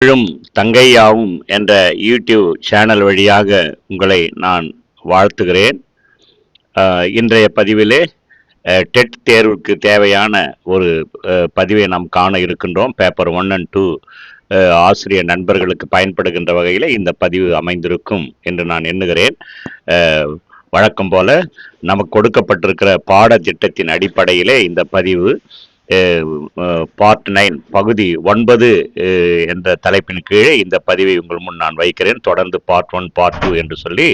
தமிழும் தங்கையாவும் என்ற YouTube channel வழியாக உங்களை நான் வாழ்த்துகிறேன். இன்றைய பதிவிலே டெட் தேர்வுக்கு தேவையான ஒரு பதிவை நாம் காண இருக்கின்றோம். பேப்பர் ஒன் அண்ட் டூ ஆசிரியர் நண்பர்களுக்கு பயன்படுகின்ற வகையில் இந்த பதிவு அமைந்திருக்கும் என்று நான் எண்ணுகிறேன். வழக்கம் போல நமக்கு கொடுக்கப்பட்டிருக்கிற பாடத்திட்டத்தின் அடிப்படையிலே இந்த பதிவு பார்ட் நைன் பகுதி ஒன்பது என்ற தலைப்பின் கீழே இந்த பதிவை உங்கள் முன் நான் வைக்கிறேன். தொடர்ந்து பார்ட் ஒன் பார்ட் டூ என்று சொல்லி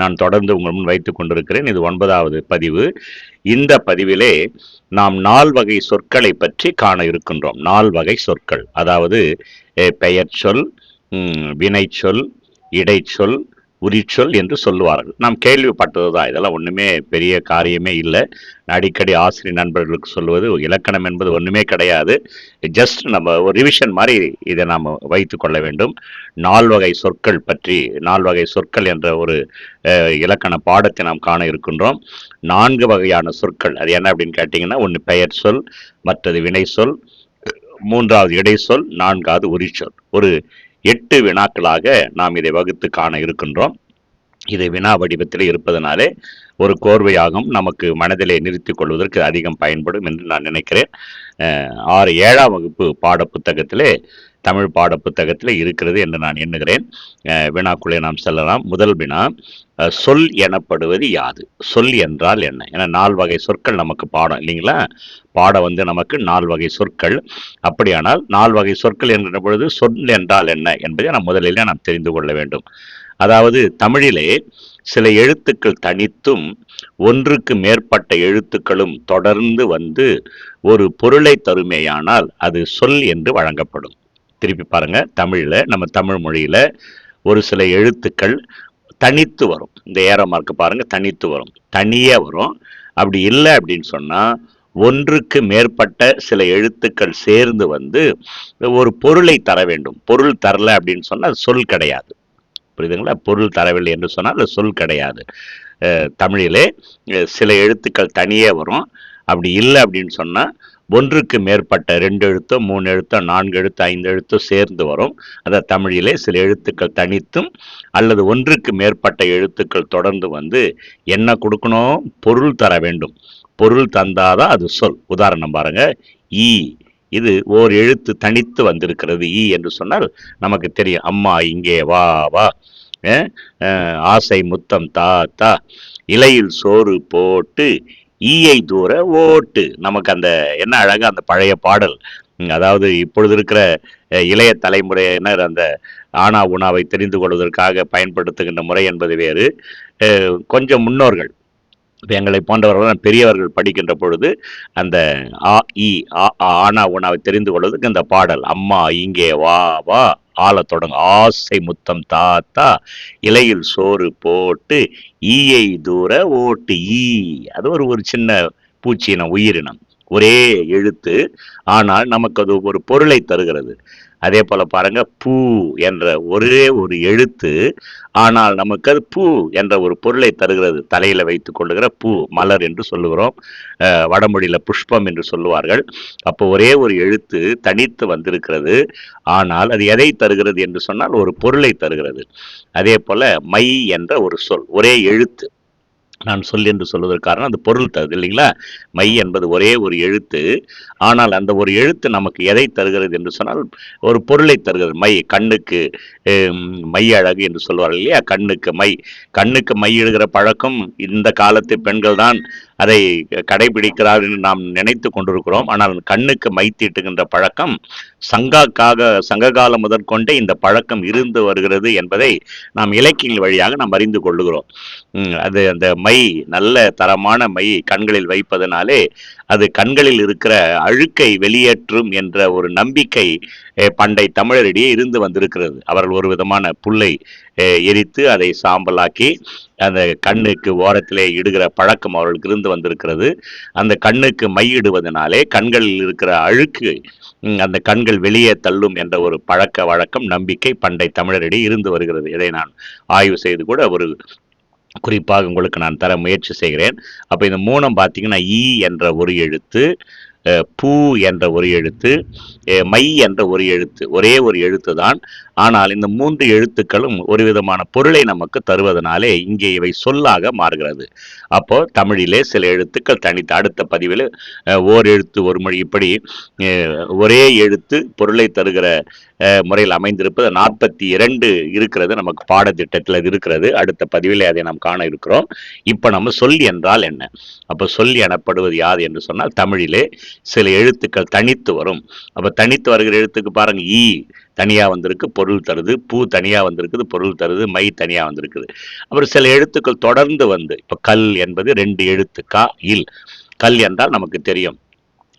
நான் தொடர்ந்து உங்கள் முன் வைத்துக் கொண்டிருக்கிறேன். இது ஒன்பதாவது பதிவு. இந்த பதிவிலே நாம் நால் வகை சொற்களை பற்றி காண இருக்கின்றோம். நால் வகை சொற்கள். அதாவது பெயர் சொல் வினைச்சொல் இடைச்சொல் உரிச்சொல் என்று சொல்லுவார்கள். நாம் கேள்விப்பட்டது தான் இதெல்லாம் ஒன்றுமே பெரிய காரியமே இல்லை. அடிக்கடி ஆசிரியர் நண்பர்களுக்கு சொல்வது இலக்கணம் என்பது ஒன்றுமே கிடையாது. ஜஸ்ட் நம்ம ஒரு ரிவிஷன் மாதிரி இதை நாம் வைத்து கொள்ள வேண்டும். நால் வகை சொற்கள் பற்றி நால்வகை சொற்கள் என்ற ஒரு இலக்கண பாடத்தை நாம் காண இருக்கின்றோம். நான்கு வகையான சொற்கள். அது என்ன அப்படின்னு கேட்டிங்கன்னா ஒன்று பெயர் சொல் மற்றது வினை சொல் மூன்றாவது இடைச்சொல் நான்காவது உரிச்சொல். ஒரு எட்டு வினாக்களாக நாம் இதை வகுத்து காண இருக்கின்றோம். இது வினா வடிவத்தில் இருப்பதனாலே ஒரு கோர்வையாகும் நமக்கு மனதிலே நிறுத்திக் கொள்வதற்கு அதிகம் பயன்படும் என்று நான் நினைக்கிறேன். ஆறு ஏழாம் வகுப்பு பாடப்புத்தகத்திலே தமிழ் பாடப்புத்தகத்திலே இருக்கிறது என்று நான் எண்ணுகிறேன். வினாக்குள்ளே நாம் செல்லலாம். முதல் வினா சொல் எனப்படுவது யாது? சொல் என்றால் என்ன? ஏன்னா நால் வகை சொற்கள் நமக்கு பாடம் இல்லைங்களா? பாடம் வந்து நமக்கு நால் வகை சொற்கள். அப்படியானால் நால் வகை சொற்கள் என்கிற பொழுது சொல் என்றால் என்ன என்பதை நாம் முதலிலே நாம் தெரிந்து கொள்ள வேண்டும். அதாவது தமிழிலே சில எழுத்துக்கள் தனித்தும் ஒன்றுக்கு மேற்பட்ட எழுத்துக்களும் தொடர்ந்து வந்து ஒரு பொருளை தருமேயானால் அது சொல் என்று வழங்கப்படும். திருப்பி பாருங்கள் தமிழில் நம்ம தமிழ் மொழியில் ஒரு சில எழுத்துக்கள் தனித்து வரும். இந்த ஏரோ மார்க்கு பாருங்கள் தனித்து வரும். தனியே வரும். அப்படி இல்லை அப்படின்னு சொன்னால் ஒன்றுக்கு மேற்பட்ட சில எழுத்துக்கள் சேர்ந்து வந்து ஒரு பொருளை தர வேண்டும். பொருள் தரல அப்படின்னு சொன்னால் சொல் கிடையாது. புரியுதுங்களா? பொருள் தரவில்லை என்று சொன்னால் அது சொல் கிடையாது. தமிழிலே சில எழுத்துக்கள் தனியே வரும். அப்படி இல்லை அப்படின்னு சொன்னால் ஒன்றுக்கு மேற்பட்ட ரெண்டு எழுத்தோ மூணு எழுத்தோ நான்கு எழுத்தோ ஐந்து எழுத்தோ சேர்ந்து வரும். அதை தமிழிலே சில எழுத்துக்கள் தனித்தும் அல்லது ஒன்றுக்கு மேற்பட்ட எழுத்துக்கள் தொடர்ந்து வந்து என்ன கொடுக்கணும்? பொருள் தர வேண்டும். பொருள் தந்தாதான் அது சொல். உதாரணம் பாருங்க. ஈ. இது ஓர் எழுத்து தனித்து வந்திருக்கிறது. ஈ என்று சொன்னால் நமக்கு தெரியும். அம்மா இங்கே வா வா. ஆசை முத்தம் தா தா. இலையில் சோறு போட்டு ஈயை தூர ஓட்டு. நமக்கு அந்த என்ன அழகாக அந்த பழைய பாடல். அதாவது இப்பொழுது இருக்கிற இளைய தலைமுறையினர் அந்த ஆனா உணாவை தெரிந்து கொள்வதற்காக பயன்படுத்துகின்ற முறை என்பது வேறு. கொஞ்சம் முன்னோர்கள் இப்போ எங்களை போன்றவர்கள் பெரியவர்கள் படிக்கின்ற பொழுது அந்த ஆ இ ஆ ஆ, ஆனா உணாவை தெரிந்து கொள்வதற்கு இந்த பாடல் அம்மா இங்கே வா வா ஆள தொடங்க. ஆசை முத்தம் தாத்தா இலையில் சோறு போட்டு ஈயை தூர ஓட்டு ஈ. அது ஒரு ஒரு சின்ன பூச்சியினம் உயிரினம். ஒரே எழுத்து ஆனால் நமக்கு அது ஒரு பொருளை தருகிறது. அதே போல் பாருங்க பூ என்ற ஒரே ஒரு எழுத்து ஆனால் நமக்கு அது பூ என்ற ஒரு பொருளை தருகிறது. தலையில் வைத்து கொள்ளுகிற பூ மலர் என்று சொல்லுகிறோம். வடமொழியில் புஷ்பம் என்று சொல்லுவார்கள். அப்போ ஒரே ஒரு எழுத்து தனித்து வந்திருக்கிறது. ஆனால் அது எதை தருகிறது என்று சொன்னால் ஒரு பொருளை தருகிறது. அதே போல் மை என்ற ஒரு சொல் ஒரே எழுத்து. நான் சொல் என்று சொல்வதற்கு காரணம் அது பொருள் தருது இல்லைங்களா? மை என்பது ஒரே ஒரு எழுத்து. ஆனால் அந்த ஒரு எழுத்து நமக்கு எதை தருகிறது என்று சொன்னால் ஒரு பொருளை தருகிறது. மை கண்ணுக்கு மை அழகு என்று சொல்வார்கள் இல்லையா? கண்ணுக்கு மை. கண்ணுக்கு மை எழுகிற பழக்கம் இந்த காலத்து பெண்கள் தான் அதை கடைபிடிக்கிறார் என்று நாம் நினைத்து கொண்டிருக்கிறோம். ஆனால் கண்ணுக்கு மை தீட்டுகின்ற பழக்கம் சங்காக்காக சங்ககாலம் முதற்கொண்டே இந்த பழக்கம் இருந்து வருகிறது என்பதை நாம் இலக்கியங்கள் வழியாக நாம் அறிந்து கொள்ளுகிறோம். அது அந்த மை நல்ல தரமான மை கண்களில் வைப்பதனாலே அது கண்களில் இருக்கிற அழுக்கை வெளியேற்றும் என்ற ஒரு நம்பிக்கை பண்டை தமிழரிடையே இருந்து வந்திருக்கிறது. அவர்கள் ஒரு விதமான புல்லை எரித்து அதை சாம்பலாக்கி அந்த கண்ணுக்கு ஓரத்திலே இடுகிற பழக்கம் அவர்களுக்கு இருந்து வந்திருக்கிறது. அந்த கண்ணுக்கு மை இடுவதனாலே கண்களில் இருக்கிற அழுக்கு அந்த கண்கள் வெளியே தள்ளும் என்ற ஒரு பழக்க வழக்கம் நம்பிக்கை பண்டை தமிழரிடையே இருந்து வருகிறது. இதை நான் ஆய்வு செய்து கூட ஒரு குறிப்பாக உங்களுக்கு நான் தர முயற்சி செய்கிறேன். அப்போ இந்த மூணம் பார்த்தீங்கன்னா இ என்ற ஒரு எழுத்து பூ என்ற ஒரு எழுத்து மை என்ற ஒரு எழுத்து ஒரே ஒரு எழுத்து தான். ஆனால் இந்த மூன்று எழுத்துக்களும் ஒரு விதமான பொருளை நமக்கு தருவதனாலே இங்கே இவை சொல்லாக மாறுகிறது. அப்போ தமிழிலே சில எழுத்துக்கள் தனித்து அடுத்த பதிவில் ஓர் எழுத்து ஒரு மொழி இப்படி ஒரே எழுத்து பொருளை தருகிற முறையில் அமைந்திருப்பது நாற்பத்தி இரண்டு இருக்கிறது நமக்கு பாடத்திட்டத்தில் அது இருக்கிறது. அடுத்த பதிவிலே அதை நாம் காண இருக்கிறோம். இப்போ நம்ம சொல் என்றால் என்ன? அப்போ சொல் எனப்படுவது யாது என்று சொன்னால் தமிழிலே சில எழுத்துக்கள் தனித்து வரும். அப்போ தனித்து வருகிற எழுத்துக்கு பாருங்க ஈ தனியா வந்திருக்கு பொருள் தருது பூ தனியா வந்திருக்குது பொருள் தருது மை தனியா வந்திருக்குது. அப்புறம் சில எழுத்துக்கள் தொடர்ந்து வந்து இப்போ கல் என்பது ரெண்டு எழுத்து கா இல். கல் என்றால் நமக்கு தெரியும்.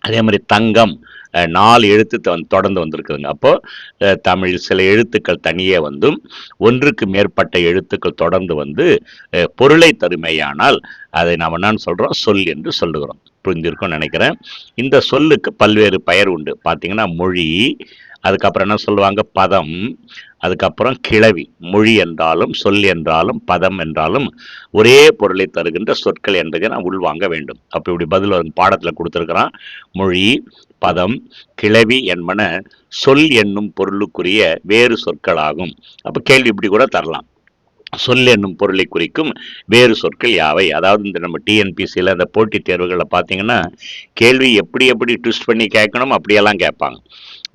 அதே மாதிரி தங்கம் அஹ், நாலு எழுத்து வந்து தொடர்ந்து வந்திருக்குதுங்க. அப்போ அஹ், தமிழ் சில எழுத்துக்கள் தனியே வந்தும் ஒன்றுக்கு மேற்பட்ட எழுத்துக்கள் தொடர்ந்து வந்து அஹ், பொருளை தருமையானால் அதை நாம் என்னன்னு சொல்றோம்? சொல் என்று சொல்லுகிறோம். புரிஞ்சிருக்கும்னு நினைக்கிறேன். இந்த சொல்லுக்கு பல்வேறு பெயர் உண்டு. பார்த்தீங்கன்னா மொழி அதுக்கப்புறம் என்ன சொல்லுவாங்க? பதம் அதுக்கப்புறம் கிளவி மொழி என்றாலும் சொல் என்றாலும் பதம் என்றாலும் ஒரே பொருளை தருகின்ற சொற்கள் என்பதை நான் உள்வாங்க வேண்டும். அப்போ இப்படி பதில் ஒரு பாடத்தில் கொடுத்துருக்குறான். மொழி பதம் கிளவி என்பன சொல் என்னும் பொருளுக்குரிய வேறு சொற்களாகும். அப்போ கேள்வி இப்படி கூட தரலாம். சொல் என்னும் பொருளை குறிக்கும் வேறு சொற்கள் யாவை? அதாவது இந்த நம்ம டிஎன்பிசியில் அந்த போட்டித் தேர்வுகளில் பார்த்தீங்கன்னா கேள்வி எப்படி எப்படி ட்விஸ்ட் பண்ணி கேட்கணும் அப்படியெல்லாம் கேட்பாங்க.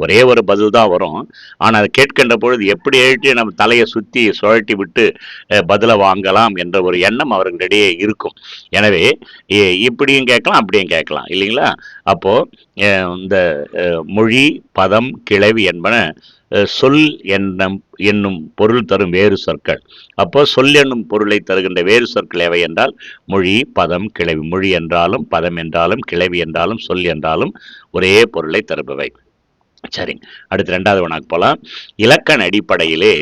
ஒரே ஒரு பதில் தான் வரும். ஆனால் அதை கேட்கின்ற பொழுது எப்படி எழுதி நம்ம தலையை சுற்றி சுழட்டி விட்டு பதிலை வாங்கலாம் என்ற ஒரு எண்ணம் அவர்களிடையே இருக்கும். எனவே இப்படியும் கேட்கலாம் அப்படியும் கேட்கலாம். இல்லைங்களா? அப்போது இந்த மொழி பதம் கிளவி என்பன சொல் என்னும் என்னும் பொருள் தரும் வேறு சொற்கள். அப்போ சொல் என்னும் பொருளை தருகின்ற வேறு சொற்கள் எவை என்றால் மொழி பதம் கிளவி. மொழி என்றாலும் பதம் என்றாலும் கிளவி என்றாலும் சொல் என்றாலும் ஒரே பொருளை தருபவை. சரிங்க அடுத்து ரெண்டாவது ஒன்றாக்கு போகலாம் இலக்கண அடிப்படையிலே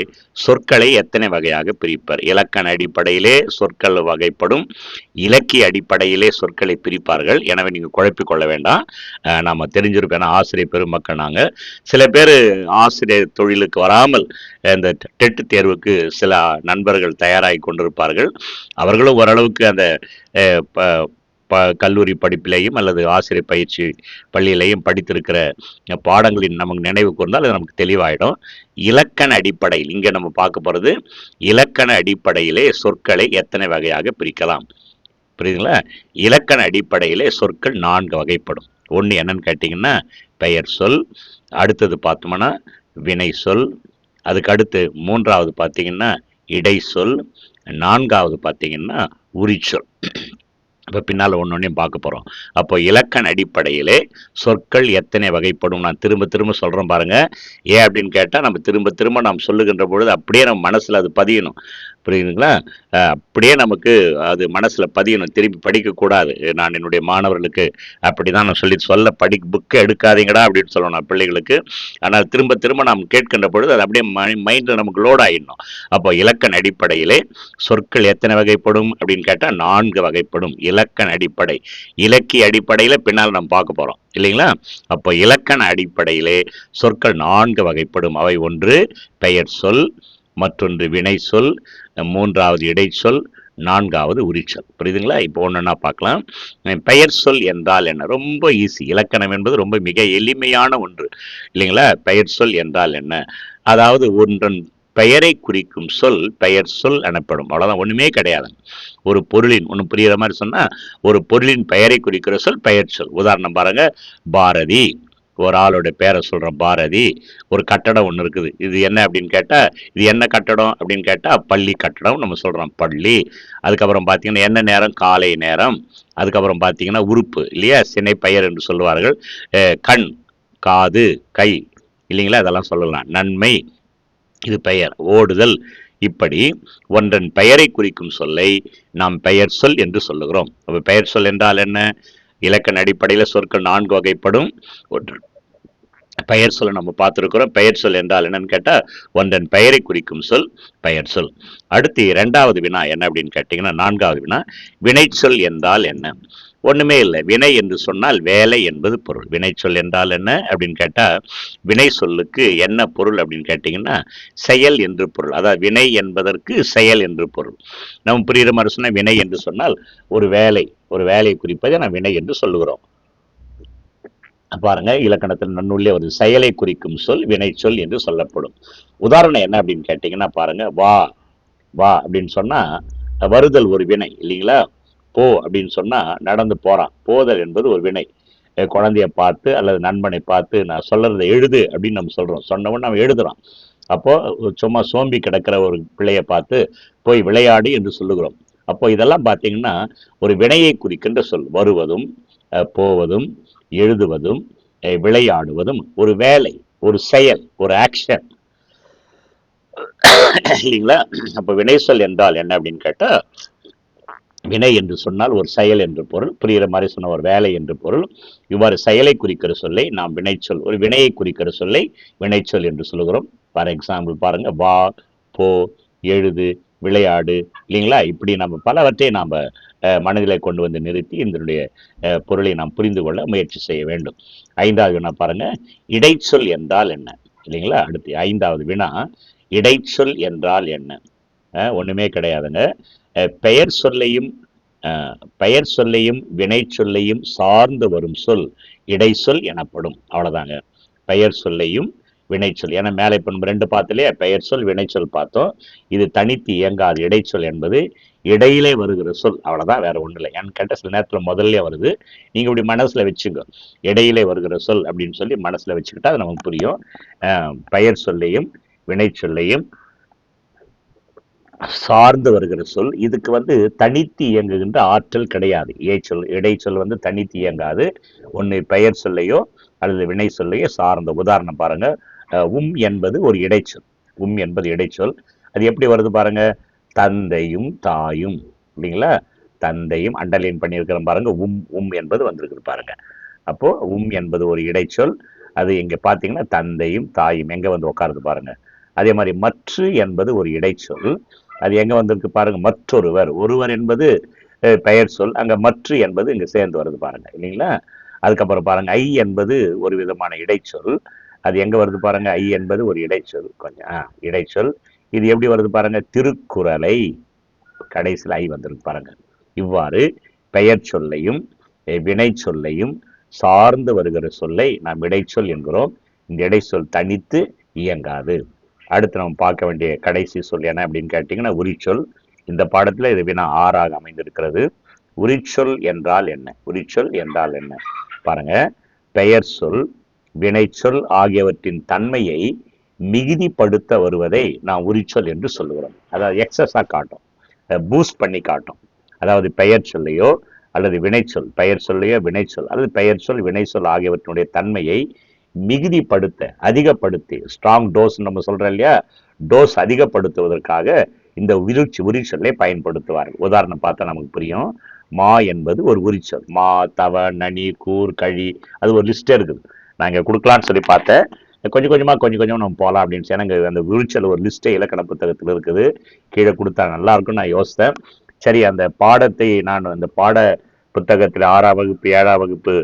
சொற்களை எத்தனை வகையாக பிரிப்பர்? இலக்கண அடிப்படையிலே சொற்கள் வகைப்படும் இலக்கிய அடிப்படையிலே சொற்களை பிரிப்பார்கள். எனவே நீங்கள் குழப்பிக்கொள்ள வேண்டாம். நாம் தெரிஞ்சிருப்போம். ஏன்னா ஆசிரியர் பெருமக்கள் நாங்கள் சில பேர் ஆசிரியர் தொழிலுக்கு வராமல் இந்த டெட்டு தேர்வுக்கு சில நண்பர்கள் தயாராகி கொண்டிருப்பார்கள். அவர்களும் ஓரளவுக்கு அந்த ப- கல்லூரி படிப்பிலையும் அல்லது ஆசிரியர் பயிற்சி பள்ளியிலையும் படித்திருக்கிற பாடங்களின் நமக்கு நினைவு கூர்ந்தால் அது நமக்கு தெளிவாயிடும். இலக்கண அடிப்படையில் இங்கே நம்ம பார்க்க போகிறது இலக்கண அடிப்படையிலே சொற்களை எத்தனை வகையாக பிரிக்கலாம்? புரியுதுங்களா? இலக்கண அடிப்படையிலே சொற்கள் நான்கு வகைப்படும். ஒன்று என்னன்னு கேட்டிங்கன்னா பெயர் சொல் அடுத்தது பார்த்தோம்னா வினை சொல் அதுக்கு அடுத்து மூன்றாவது பார்த்தீங்கன்னா இடை சொல் நான்காவது பார்த்தீங்கன்னா உரிச்சொல். இப்போ பின்னால் ஒன்று ஒன்றையும் பார்க்க போகிறோம் அப்போ இலக்கண அடிப்படையிலே சொற்கள் எத்தனை வகைப்படும்? நான் திரும்ப திரும்ப சொல்கிறேன் பாருங்கள் ஏன் அப்படின்னு கேட்டால் நம்ம திரும்ப திரும்ப நாம் சொல்லுகின்ற பொழுது அப்படியே நம்ம மனசில் அது பதியணும். புரியுதுங்களா? அப்படியே நமக்கு அது மனசில் பதியணும். திருப்பி படிக்கக்கூடாது. நான் என்னுடைய மாணவர்களுக்கு அப்படி தான் நான் சொல்லி சொல்ல படி புக்கை எடுக்காதீங்கடா அப்படின்னு சொல்லணும் பிள்ளைகளுக்கு. ஆனால் திரும்ப திரும்ப நாம் கேட்கின்ற பொழுது அது அப்படியே மைண்டில் நமக்கு லோட் ஆகிடணும் அப்போ இலக்கண அடிப்படையிலே சொற்கள் எத்தனை வகைப்படும் அப்படின்னு கேட்டால் நான்கு வகைப்படும். இலக்கண அடிப்படை. இலக்கிய அடிப்படையில் பின்னால் நம்ம பார்க்க போகிறோம் இல்லைங்களா? அப்போ இலக்கண அடிப்படையிலே சொற்கள் நான்கு வகைப்படும். அவை ஒன்று பெயர் சொல் மற்றொன்று வினை சொல் மூன்றாவது இடைச்சொல் நான்காவது உரிச்சொல் புரியுதுங்களா? இப்போ ஒன்றுன்னா பார்க்கலாம்? பெயர் சொல் என்றால் என்ன? ரொம்ப ஈஸி இலக்கணம் என்பது ரொம்ப மிக எளிமையான ஒன்று. இல்லைங்களா? பெயர் சொல் என்றால் என்ன? அதாவது ஒன்றன் பெயரை குறிக்கும் சொல் பெயர் சொல் எனப்படும். அவ்வளோதான் ஒன்றுமே கிடையாது. ஒரு பொருளின் ஒன்று புரிகிற மாதிரி சொன்னால் ஒரு பொருளின் பெயரை குறிக்கிற சொல் பெயர் சொல். உதாரணம் பாருங்கள் பாரதி. ஒரு ஆளோட பேரை சொல்கிற பாரதி ஒரு கட்டடம் ஒன்று இருக்குது. இது என்ன அப்படின்னு கேட்டால் இது என்ன கட்டடம் அப்படின்னு கேட்டால் பள்ளி கட்டடம் நம்ம சொல்கிறோம் பள்ளி. அதுக்கப்புறம் பார்த்தீங்கன்னா என்ன நேரம்? காலை நேரம். அதுக்கப்புறம் பார்த்தீங்கன்னா உறுப்பு இல்லையா? சினை பெயர் என்று சொல்லுவார்கள். கண் காது கை இல்லைங்களா? அதெல்லாம் சொல்லலாம். நன்மை இது பெயர். ஓடுதல் இப்படி ஒன்றன் பெயரை குறிக்கும் சொல்லை நாம் பெயர் சொல் என்று சொல்லுகிறோம். அப்போ பெயர் சொல் என்றால் என்ன? இலக்கண அடிப்படையில் சொற்கள் நான்கு வகைப்படும். ஒன்று பெயர் சொல்ல நம்ம பார்த்துருக்குறோம். பெயர் சொல் என்றால் என்னன்னு கேட்டால் ஒன்றன் பெயரை குறிக்கும் சொல் பெயர் சொல். அடுத்து இரண்டாவது வினா என்ன அப்படின்னு கேட்டிங்கன்னா நான்காவது வினா வினைச்சொல் என்றால் என்ன? ஒன்றுமே இல்லை. வினை என்று சொன்னால் வேலை என்பது பொருள். வினை சொல் என்றால் என்ன அப்படின்னு கேட்டால் வினை சொல்லுக்கு என்ன பொருள் அப்படின்னு கேட்டிங்கன்னா செயல் என்று பொருள். அதாவது வினை என்பதற்கு செயல் என்று பொருள். நம்ம புரிகிற மாதிரி சொன்னால் வினை என்று சொன்னால் ஒரு வேலை. ஒரு வேலையை குறிப்பதை நாம் வினை என்று சொல்லுகிறோம். பாருங்க இலக்கணத்தில் நன்னுள்ளே ஒரு செயலை குறிக்கும் சொல் வினை சொல் என்று சொல்லப்படும். உதாரணம் என்ன அப்படின்னு கேட்டிங்கன்னா பாருங்க வா. வா அப்படின்னு சொன்னால் வருதல் ஒரு வினை இல்லைங்களா? போ அப்படின்னு சொன்னா நடந்து போகிறான் போதல் என்பது ஒரு வினை. குழந்தையை குழந்தைய பார்த்து அல்லது நண்பனை பார்த்து நான் சொல்றதை எழுது அப்படின்னு நம்ம சொல்றோம். சொன்னவன் நம்ம எழுதுறோம் அப்போ சும்மா சோம்பி கிடக்கிற ஒரு பிள்ளையை பார்த்து போய் விளையாடு என்று சொல்லுகிறோம். அப்போ இதெல்லாம் பார்த்தீங்கன்னா ஒரு வினையை குறிக்கின்ற சொல். வருவதும் அஹ் போவதும் எழுதுவதும் விளையாடுவதும் ஒரு வேலை ஒரு செயல் ஒரு ஆக்ஷன் இல்லைங்களா? அப்போ வினை சொல் என்றால் என்ன அப்படின்னு கேட்டால் வினை என்று சொன்னால் ஒரு செயல் என்று பொருள். புரிகிற மாதிரி சொன்ன ஒரு வேலை என்று பொருள். இவ்வாறு செயலை குறிக்கிற சொல்லை நாம் வினைச்சொல் ஒரு வினையை குறிக்கிற சொல்லை வினைச்சொல் என்று சொல்லுகிறோம். ஃபார் எக்ஸாம்பிள் பாருங்க வா போ எழுது விளையாடு இல்லைங்களா? இப்படி நம்ம பலவற்றை நாம் மனதில் கொண்டு வந்து நிறுத்தி இதனுடைய பொருளை நாம் புரிந்து கொள்ள முயற்சி செய்ய வேண்டும். ஐந்தாவது வினா பாருங்க இடைச்சொல் என்றால் என்ன? இல்லைங்களா? அடுத்து ஐந்தாவது வினா இடைச்சொல் என்றால் என்ன? ஒன்றுமே கிடையாதுங்க. பெயர் சொல்லையும் பெயர் சொல்லையும் வினை சொல்லையும் சார்ந்து வரும் சொல் இடைச்சொல் எனப்படும். அவ்வளோதாங்க பெயர் சொல்லையும் வினைச்சொல் ஏன்னா மேலே இப்போ நம்ம ரெண்டு பார்த்துலையே பெயர் சொல் வினைச்சொல் பார்த்தோம். இது தனித்து இயங்காது. இடைச்சொல் என்பது இடையிலே வருகிற சொல். அவ்வளோதான் வேற ஒன்றும் இல்லை. ஏன்னு கேட்டால் சில நேரத்தில் முதல்ல வருது. நீங்கள் இப்படி மனசில் வச்சுங்க இடையிலே வருகிற சொல் அப்படின்னு சொல்லி மனசில் வச்சுக்கிட்டா அது நமக்கு புரியும். பெயர் சொல்லையும் வினைச்சொல்லையும் சார்ந்து வருகிற சொல் இதுக்கு வந்து தனித்து இயங்குகின்ற ஆற்றல் கிடையாது. ஏச்சொல் இடைச்சொல் வந்து தனித்து இயங்காது. ஒன்று பெயர் சொல்லையோ அல்லது வினை சொல்லையோ சார்ந்த உதாரணம் பாருங்க. உம் என்பது ஒரு இடைச்சொல் உம் என்பது இடைச்சொல் அது எப்படி வருது பாருங்க? தந்தையும் தாயும் இல்லைங்களா? தந்தையும் அண்டர்லைன் பண்ணியிருக்கிற பாருங்க. உம் உம் என்பது வந்திருக்குது பாருங்க. அப்போ உம் என்பது ஒரு இடைச்சொல் அது இங்க பாத்தீங்கன்னா தந்தையும் தாயும் எங்க வந்து உட்காருது பாருங்க. அதே மாதிரி மற்று என்பது ஒரு இடைச்சொல் அது எங்க வந்திருக்கு பாருங்க மற்றொருவர். ஒருவர் என்பது பெயர் சொல் அங்க மற்று என்பது இங்க சேர்ந்து வருது பாருங்க இல்லைங்களா? அதுக்கப்புறம் பாருங்க ஐ என்பது ஒரு விதமான இடைச்சொல். அது எங்க வருது பாருங்க ஐ என்பது ஒரு இடைச்சொல் கொஞ்சம் ஆ, இடைச்சொல். இது எப்படி வருது பாருங்க திருக்குறளை கடைசியில் ஐ வந்திருக்கு பாருங்க. இவ்வாறு பெயர் சொல்லையும் வினை சொல்லையும் சார்ந்து வருகிற சொல்லை நாம் இடைச்சொல் என்கிறோம். இந்த இடைச்சொல் தனித்து இயங்காது. அடுத்து நம்ம பார்க்க வேண்டிய கடைசி சொல் என்ன அப்படின்னு கேட்டிங்கன்னா உரிச்சொல். இந்த பாடத்தில் இது வினா ஆறாக அமைந்திருக்கிறது. உரிச்சொல் என்றால் என்ன? உரிச்சொல் என்றால் என்ன? பாருங்க. பெயர் சொல் வினைச்சொல் ஆகியவற்றின் தன்மையை மிகுதிப்படுத்த வருவதை நான் உரிச்சொல் என்று சொல்லுகிறோம். அதாவது எக்ஸஸாக காட்டும். பூஸ்ட் பண்ணி காட்டும். அதாவது பெயர் சொல்லையோ அல்லது வினைச்சொல் பெயர் சொல்லையோ வினைச்சொல் அல்லது பெயர் சொல் வினைச்சொல் ஆகியவற்றினுடைய தன்மையை மிகுதிப்படுத்த அதிகப்படுத்தி ஸ்ட்ராங் டோஸ் நம்ம சொல்கிறோம் இல்லையா? டோஸ் அதிகப்படுத்துவதற்காக இந்த உரிச்சி உரிச்சொல்லை பயன்படுத்துவார்கள். உதாரணம் பார்த்தா நமக்கு புரியும். மா என்பது ஒரு உரிச்சொல். மா தவ நனி கூர் கழி அது ஒரு லிஸ்டே இருக்குது. நான் இங்கே கொடுக்கலான்னு சொல்லி பார்த்தேன். கொஞ்சம் கொஞ்சமாக கொஞ்சம் கொஞ்சம் நம்ம போகலாம் அப்படின்னு சொல்லி எனக்கு அந்த உரிச்சல் ஒரு லிஸ்டே இலக்கண புத்தகத்தில் இருக்குது. கீழே கொடுத்தா நல்லா இருக்கும்னு நான் யோசித்தேன். சரி அந்த பாடத்தை நான் அந்த பாட புத்தகத்தில் ஆறாம் வகுப்பு ஏழாம் வகுப்பு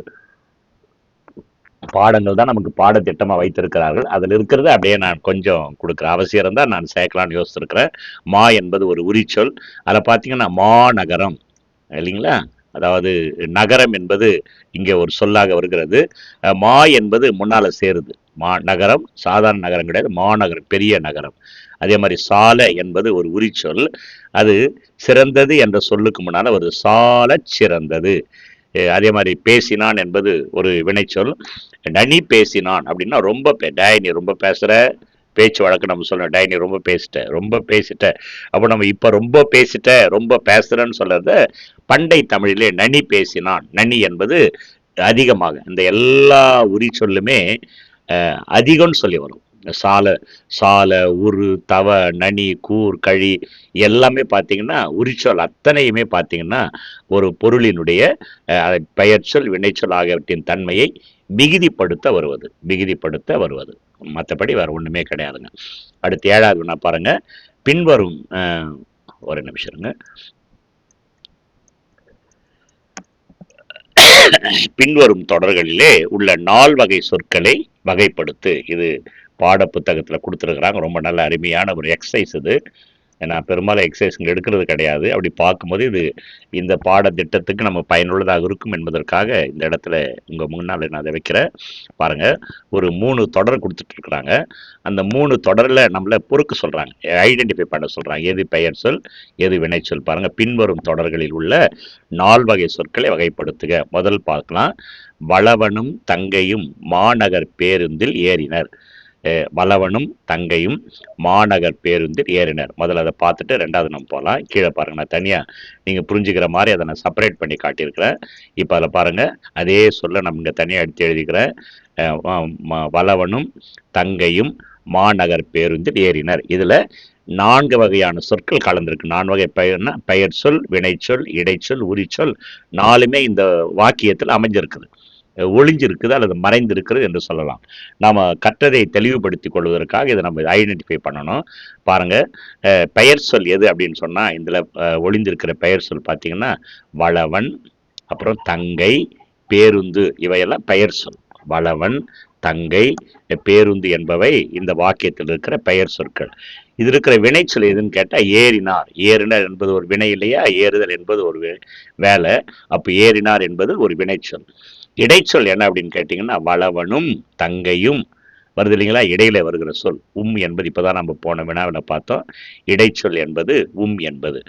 பாடங்கள் தான் நமக்கு பாடத்திட்டமாக வைத்திருக்கிறார்கள். அதில் இருக்கிறது அப்படியே நான் கொஞ்சம் கொடுக்குற அவசியம் இருந்தால் நான் சேர்க்கலான்னு யோசிச்சிருக்கிறேன் மா என்பது ஒரு உரிச்சொல். அதில் பார்த்தீங்கன்னா மாநகரம் இல்லைங்களா? அதாவது நகரம் என்பது இங்கே ஒரு சொல்லாக வருகிறது. மா என்பது முன்னால் சேருது. மா நகரம் சாதாரண நகரம் கிடையாது. மாநகரம் பெரிய நகரம். அதே மாதிரி சாலை என்பது ஒரு உரிச்சொல். அது சிறந்தது என்ற சொல்லுக்கு முன்னால் ஒரு சால சிறந்தது. அதே மாதிரி பேசினான் என்பது ஒரு வினைச்சொல். நனி பேசினான் அப்படின்னா ரொம்ப பே டயனி ரொம்ப பேசுகிற பேச்சு வழக்கு நம்ம சொல்லணும் டைனி ரொம்ப பேசிட்ட ரொம்ப பேசிட்ட. அப்போ நம்ம இப்போ ரொம்ப பேசிட்ட ரொம்ப பேசுகிறேன்னு சொல்கிறத பண்டை தமிழிலே நனி பேசினான். நனி என்பது அதிகமாக இந்த எல்லா உரி சொல்லுமே அதிகம்னு சொல்லி வரும். சாலை சாலை உரு தவ நனி கூர் கழி எல்லாமே பார்த்தீங்கன்னா உரிச்சொல் அத்தனையுமே பார்த்தீங்கன்னா ஒரு பொருளினுடைய பெயர்ச்சொல் வினைச்சொல் ஆகியவற்றின் தன்மையை மிகுதிப்படுத்த வருவது மிகுதிப்படுத்த வருவது. மற்றபடி வேறு ஒன்றுமே கிடையாதுங்க. அடுத்து ஏழாவது வினா பாருங்க. பின்வரும் ஒரு நிமிஷம் இருங்க. பின்வரும் தொடர்களிலே உள்ள நால் வகை சொற்களை வகைப்படுத்து. இது பாட புத்தகத்தில் கொடுத்துருக்குறாங்க. ரொம்ப நல்ல அருமையான ஒரு எக்ஸசைஸ் இது. நான் பெரும்பாலும் எக்ஸசைஸ் இங்கே எடுக்கிறது கிடையாது. அப்படி பார்க்கும்போது இது இந்த பாடத்திட்டத்துக்கு நம்ம பயனுள்ளதாக இருக்கும் என்பதற்காக இந்த இடத்துல உங்கள் முன்னால் நான் அதை வைக்கிறேன். பாருங்கள் ஒரு மூணு தொடர் கொடுத்துட்ருக்குறாங்க. அந்த மூணு தொடரில் நம்மளை பொறுக்க சொல்கிறாங்க ஐடென்டிஃபை பண்ண சொல்கிறாங்க எது பெயர் சொல் எது வினைச்சொல் பாருங்கள் பின்வரும் தொடர்களில் உள்ள நால் வகை சொற்களை வகைப்படுத்துக. முதல் பார்க்கலாம். வளவனும் தங்கையும் மாநகர் பேருந்தில் ஏறினர். வளவனும் தங்கையும் மாநகர் பேருந்தில் ஏறினர். முதல்ல அதை பார்த்துட்டு ரெண்டாவது நம்ம போகலாம் கீழே பாருங்க நான் தனியாக நீங்கள் புரிஞ்சுக்கிற மாதிரி அதை நான் செப்பரேட் பண்ணி காட்டியிருக்கிறேன். இப்போ அதில் பாருங்கள் அதே சொல்ல நம்ம இங்கே தனியாக எடுத்து எழுதிக்கிறேன். வளவனும் தங்கையும் மாநகர் பேருந்தில் ஏறினர். இதில் நான்கு வகையான சொற்கள் கலந்திருக்கு. நான்கு வகை பெயர்னா பெயர் சொல் வினைச்சொல் இடைச்சொல் உரிச்சொல் நாலுமே இந்த வாக்கியத்தில் அமைஞ்சிருக்குது. ஒளிஞ்சிருக்குது அல்லது மறைந்திருக்கிறது என்று சொல்லலாம். நாம் கற்றதை தெளிவுபடுத்திக் கொள்வதற்காக இதை நம்ம ஐடென்டிஃபை பண்ணணும். பாருங்கள் பெயர் சொல் எது அப்படின்னு சொன்னால் இதில் ஒளிந்திருக்கிற பெயர் சொல் பார்த்திங்கன்னா வளவன் அப்புறம் தங்கை பேருந்து இவையெல்லாம் பெயர் சொல். வளவன் தங்கை பேருந்து என்பவை இந்த வாக்கியத்தில் இருக்கிற பெயர் சொற்கள். இது இருக்கிற வினைச்சொல் எதுன்னு கேட்டால் ஏறினார். ஏறினார் என்பது ஒரு வினை இல்லையா? ஏறுதல் என்பது ஒரு வே- வேலை. அப்போ ஏறினார் என்பது ஒரு வினைச்சொல் இடைச்சொல் என்ன அப்படின்னு கேட்டிங்கன்னா வளவனும் தங்கையும். வருது இல்லைங்களா? இடையில வருகிற சொல். உம் என்பது இப்போதான் நம்ம போன வினாவில் பார்த்தோம். இடைச்சொல் என்பது உம் என்பது.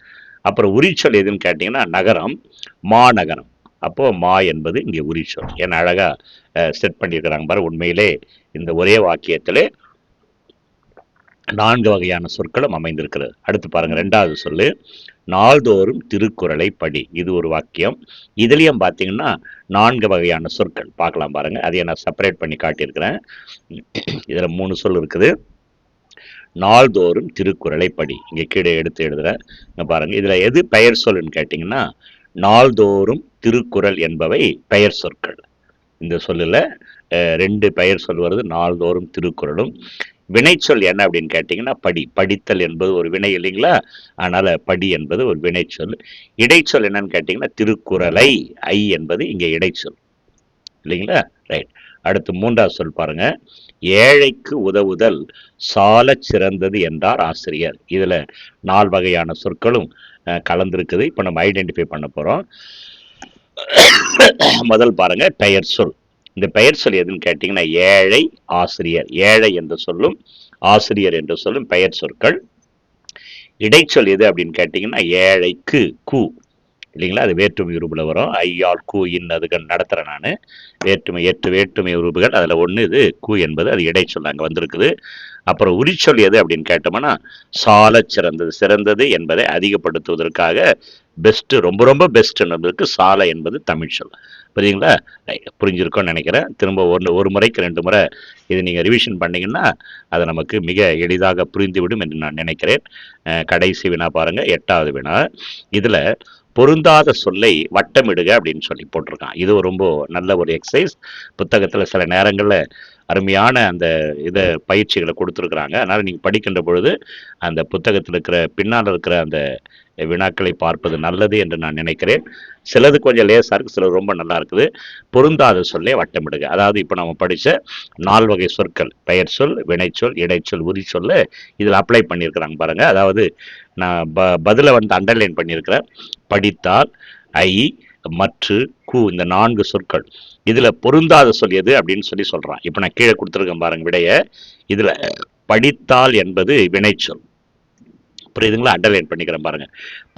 அப்புறம் உரிச்சொல் எதுன்னு கேட்டிங்கன்னா நகரம் மாநகரம். அப்போது மா என்பது இங்கே உரிச்சொல். ஏன்னா அழகாக செட் பண்ணியிருக்கிறாங்க பாரு உண்மையிலே. இந்த ஒரே வாக்கியத்திலே நான்கு வகையான சொற்களும் அமைந்திருக்கிறது. அடுத்து பாருங்க ரெண்டாவது சொல்லு. நாள்தோறும் திருக்குறளை படி இது ஒரு வாக்கியம். இதுலயும் பார்த்தீங்கன்னா நான்கு வகையான சொற்கள். பார்க்கலாம் பாருங்க. அதையே நான் செப்பரேட் பண்ணி காட்டியிருக்கிறேன். இதுல மூணு சொல் இருக்குது. நாள்தோறும் திருக்குறளை படி இங்க கீழே எடுத்து எழுதுறேன் இங்கே பாருங்க. இதுல எது பெயர் சொல்லுன்னு கேட்டிங்கன்னா நாள்தோறும் திருக்குறள் என்பவை பெயர் சொற்கள். இந்த சொல்லில் அஹ், ரெண்டு பெயர் சொல் வருது. நாள்தோறும் திருக்குறளும். வினைச்சொல் என்ன அப்படின்னு கேட்டிங்கன்னா படி. படித்தல் என்பது ஒரு வினை இல்லைங்களா? அதனால் படி என்பது ஒரு வினைச்சொல். இடைச்சொல் என்னன்னு கேட்டிங்கன்னா திருக்குறளை. ஐ என்பது இங்கே இடைச்சொல். இல்லைங்களா? ரைட் அடுத்து மூன்றாவது சொல் பாருங்க. ஏழைக்கு உதவுதல் சால சிறந்தது என்றார் ஆசிரியர். இதில் நால் வகையான சொற்களும் கலந்துருக்குது. இப்போ நம்ம ஐடென்டிஃபை பண்ண போகிறோம் முதல் பாருங்க பெயர் சொல். இந்த பெயர் சொல் எதுன்னு கேட்டிங்கன்னா ஏழை ஆசிரியர். ஏழை என்று சொல்லும் ஆசிரியர் என்று சொல்லும் பெயர் சொற்கள். இடைச்சொல் எது அப்படின்னு கேட்டிங்கன்னா ஏழைக்கு கு. இல்லைங்களா? அது வேற்றுமை உருபில் வரும். ஐயால் கு இன் அதுகள் நடத்துகிறேன் நான். வேற்றுமை எட்டு வேற்றுமை உருபுகள் அதில் ஒன்று இது கு என்பது அது இடைச்சொல் அங்கே வந்திருக்குது. அப்புறம் உரிச்சொல் எது அப்படின்னு கேட்டோம்னா சால சிறந்தது. சிறந்தது என்பதை அதிகப்படுத்துவதற்காக பெஸ்ட்டு ரொம்ப ரொம்ப பெஸ்ட் என்பதற்கு சாலை என்பது தமிழ் சொல். புரியுங்களா புரிஞ்சிருக்கோன்னு புரிஞ்சிருக்கும்னு நினைக்கிறேன். திரும்ப ஒன்று ஒரு முறைக்கு ரெண்டு முறை இது நீங்கள் ரிவிஷன் பண்ணீங்கன்னா அது நமக்கு மிக எளிதாக புரிந்துவிடும் என்று நான் நினைக்கிறேன். கடைசி வினா பாருங்க எட்டாவது வினா. இதில் பொருந்தாத சொல்லை வட்டமிடுக அப்படின்னு சொல்லி போட்டிருக்கான். இது ரொம்ப நல்ல ஒரு எக்ஸசைஸ் புத்தகத்தில் சில நேரங்களில் அருமையான அந்த இதை பயிற்சிகளை கொடுத்துருக்குறாங்க. அதனால் நீங்கள் படிக்கின்ற பொழுது அந்த புத்தகத்தில் இருக்கிற பின்னால் இருக்கிற அந்த வினாக்களை பார்ப்பது நல்லது என்று நான் நினைக்கிறேன். சிலது கொஞ்சம் லேசாக இருக்குது சிலது ரொம்ப நல்லா இருக்குது. பொருந்தாத சொல்லை வட்டமிடுக. அதாவது இப்போ நம்ம படித்த நால் வகை சொற்கள். பெயர் சொல் வினைச்சொல் இடைச்சொல் உரிச்சொல்ல இதில் அப்ளை பண்ணியிருக்கிறாங்க பாருங்கள் அதாவது நான் ப பதிலை வந்து அண்டர்லைன் பண்ணியிருக்கிறேன். படித்தால் ஐ மற்று கு இந்த நான்கு சொற்கள். இதில் பொருந்தாத சொல் எது அப்படின்னு சொல்லி சொல்கிறான் இப்போ நான் கீழே கொடுத்துருக்கேன் பாருங்க விடைய. இதில் படித்தால் என்பது வினைச்சொல். புரியுதுங்களா? அண்டர்லைன் பண்ணிக்கிறேன் பாருங்க.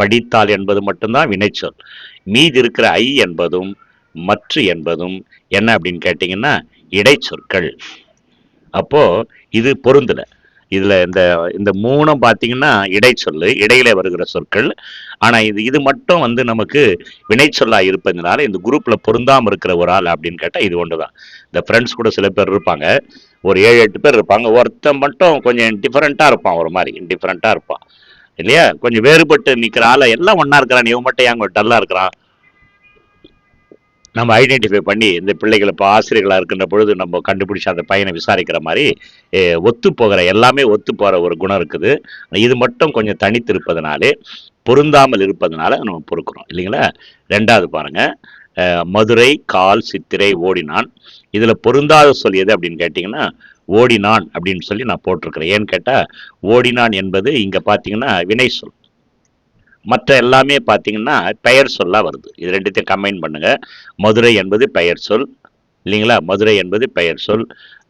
படித்தால் என்பது மட்டும்தான் வினைச்சொல். மீதி இருக்கிற ஐ என்பதும் மற்று என்பதும் என்ன அப்படின்னு கேட்டிங்கன்னா இடைச்சொற்கள். அப்போது இது பொருந்தலை. இதுல இந்த இந்த மூணும் பார்த்தீங்கன்னா இடைச்சொல்லு இடையில வருகிற சொற்கள். ஆனா இது இது மட்டும் வந்து நமக்கு வினைச்சொல்லா இருப்பதுனால இந்த குரூப்ல பொருந்தாம இருக்கிற ஒரு ஆள் அப்படின்னு கேட்டா இது ஒன்றுதான் இந்த ஃப்ரெண்ட்ஸ் கூட சில பேர் இருப்பாங்க. ஒரு ஏழு எட்டு பேர் இருப்பாங்க. ஒருத்தன் மட்டும் கொஞ்சம் டிஃபரெண்டா இருப்பான் ஒரு மாதிரி இன்டிஃபரெண்டா இருப்பான். இல்லையா? கொஞ்சம் வேறுபட்டு நிக்கிற ஆளை எல்லாம் ஒன்னா இருக்கிறான். இவன் மட்டும் ஏன் டல்லா இருக்கிறான்? நம்ம ஐடென்டிஃபை பண்ணி இந்த பிள்ளைகள் இப்போ ஆசிரியர்களாக இருக்கின்ற பொழுது நம்ம கண்டுபிடிச்சி அந்த பையனை விசாரிக்கிற மாதிரி ஒத்து போகிற எல்லாமே ஒத்து போகிற ஒரு குணம் இருக்குது. இது மட்டும் கொஞ்சம் தனித்து இருப்பதனாலே பொருந்தாமல் இருப்பதனால நம்ம பொறுக்கிறோம். இல்லைங்களா? ரெண்டாவது பாருங்க. மதுரை கால் சித்திரை ஓடினான். இதில் பொருந்தாத சொல் எது அப்படின்னு கேட்டிங்கன்னா ஓடினான் அப்படின்னு சொல்லி நான் போட்டிருக்கிறேன். ஏன்னு கேட்டால் ஓடினான் என்பது இங்கே பார்த்தீங்கன்னா வினை சொல். மற்ற எல்லாமே பார்த்தீங்கன்னா பெயர் சொல்லா வருது. இது ரெண்டுத்தையும் கம்பைன் பண்ணுங்க. மதுரை என்பது பெயர் சொல் இல்லைங்களா? மதுரை என்பது பெயர் சொல்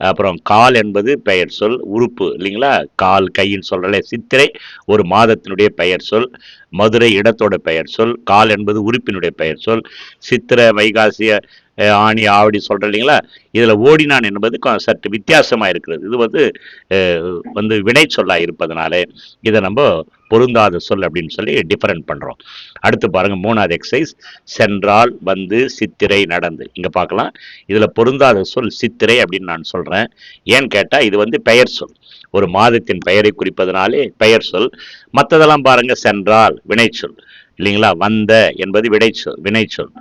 அப்புறம் கால் என்பது பெயர் சொல் உறுப்பு இல்லைங்களா? கால் கைன்னு சொல்றல சித்திரை ஒரு மாதத்தினுடைய பெயர் சொல் மதுரை இடத்தோட பெயர் சொல் கால் என்பது உறுப்பினுடைய பெயர் சொல் சித்திரை வைகாசிய ஆணி ஆவடி சொல்கிறேன் இல்லைங்களா? இதில் ஓடினான் என்பது சற்று வித்தியாசமாக இருக்கிறது. இது வந்து வந்து வினை சொல்லாக இருப்பதனால இதை நம்ம பொருந்தாத சொல் அப்படின்னு சொல்லி டிஃபரெண்ட் பண்ணுறோம் அடுத்து பாருங்கள் மூணாவது எக்ஸசைஸ் சென்றால் வந்து சித்திரை நடந்து. இங்கே பார்க்கலாம். இதில் பொருந்தாத சொல் சித்திரை அப்படின்னு நான் சொல்கிறேன் ஏன்னு கேட்டால் இது வந்து பெயர் சொல். ஒரு மாதத்தின் பெயரை குறிப்பதனாலே பெயர் சொல். மற்றதெல்லாம் பாருங்கள் சென்றால் வினைச்சொல். இல்லைங்களா? வந்த என்பது வினைச்சொல் வினைச்சொல்.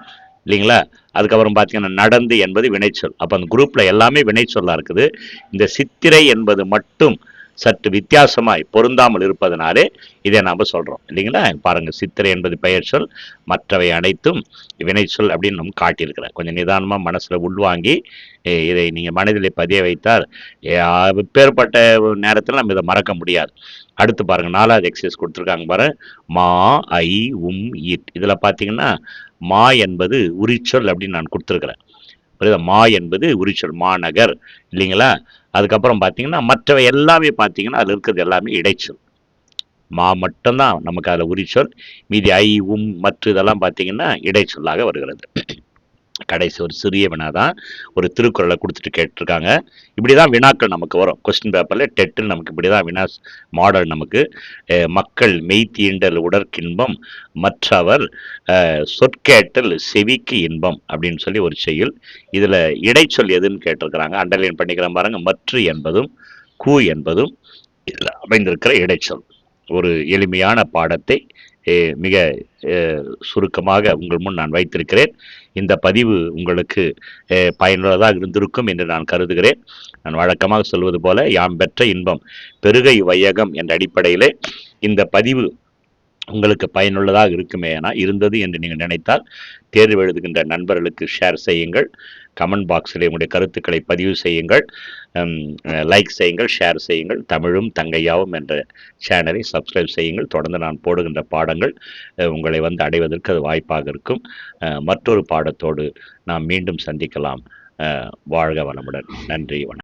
இல்லைங்களா? அதுக்கப்புறம் பார்த்தீங்கன்னா நடந்து என்பது வினைச்சொல். அப்போ அந்த குரூப்பில் எல்லாமே வினைச்சொல்லாக இருக்குது. இந்த சித்திரை என்பது மட்டும் சற்று வித்தியாசமாய் பொருந்தாமல் இருப்பதனாலே இதை நாம் சொல்கிறோம் இல்லைங்களா? பாருங்க சித்திரை என்பது பெயர் சொல் மற்றவை அனைத்தும் வினைச்சொல் அப்படின்னு நம்ம காட்டியிருக்கிறேன் கொஞ்சம் நிதானமாக மனசில் உள்வாங்கி இதை நீங்கள் மனதில் பதிய வைத்தால் பேர்பட்ட நேரத்தில் நம்ம இதை மறக்க முடியாது. அடுத்து பாருங்க நாலாவது எக்ஸசைஸ் கொடுத்துருக்காங்க பாரு. மா ஐ உம் இட். இதில் பார்த்தீங்கன்னா மா என்பது உரிச்சொல் அப்படின்னு நான் கொடுத்துருக்குறேன். புரியுதா? மா என்பது உரிச்சொல் மாநகர். இல்லைங்களா? அதுக்கப்புறம் பார்த்தீங்கன்னா மற்றவை எல்லாமே பார்த்தீங்கன்னா அதில் இருக்கிறது எல்லாமே இடைச்சொல். மா மட்டும்தான் நமக்கு அதில் உரிச்சொல் மீதி ஐ உம் மற்ற இதெல்லாம் பார்த்தீங்கன்னா இடைச்சொல்லாக வருகிறது. கடைசி ஒரு சிறிய வினா தான் ஒரு திருக்குறளை கொடுத்துட்டு கேட்டிருக்காங்க. இப்படி தான் வினாக்கள் நமக்கு வரும். கொஸ்டின் பேப்பரில் டெட்டில் நமக்கு இப்படி தான் வினா மாடல் நமக்கு. மக்கள் மெய்த்தீண்டல் உடற்கின்பம் மற்றவர் சொற்கேட்டல் செவிக்கு இன்பம் அப்படின்னு சொல்லி ஒரு செயல். இதில் இடைச்சொல் எதுன்னு கேட்டிருக்கிறாங்க. அண்டர்லைன் பண்ணிக்கிறேன் பாருங்க. மற்று என்பதும் கூ என்பதும் இதில் அமைந்திருக்கிற இடைச்சொல். ஒரு எளிமையான பாடத்தை மிக சுருக்கமாக உங்கள் முன் நான் வைத்திருக்கிறேன். இந்த பதிவு உங்களுக்கு பயனுள்ளதாக இருந்திருக்கும் என்று நான் கருதுகிறேன். நான் வழக்கமாக சொல்வது போல யாம் பெற்ற இன்பம் பெருகை வையகம் என்ற அடிப்படையிலே இந்த பதிவு உங்களுக்கு பயனுள்ளதாக இருக்குமே என இருந்தது என்று நீங்கள் நினைத்தால் தேர்வு எழுதுகின்ற நண்பர்களுக்கு ஷேர் செய்யுங்கள். கமெண்ட் பாக்ஸில் உங்களுடைய கருத்துக்களை பதிவு செய்யுங்கள். லைக் செய்யுங்கள் ஷேர் செய்யுங்கள். தமிழும் தங்கையாவும் என்ற சேனலை சப்ஸ்கிரைப் செய்யுங்கள். தொடர்ந்து நான் போடுகின்ற பாடங்கள் உங்களை வந்து அடைவதற்கு அது வாய்ப்பாக இருக்கும். மற்றொரு பாடத்தோடு நாம் மீண்டும் சந்திக்கலாம். வாழ்க வளமுடன். நன்றி வணக்கம்.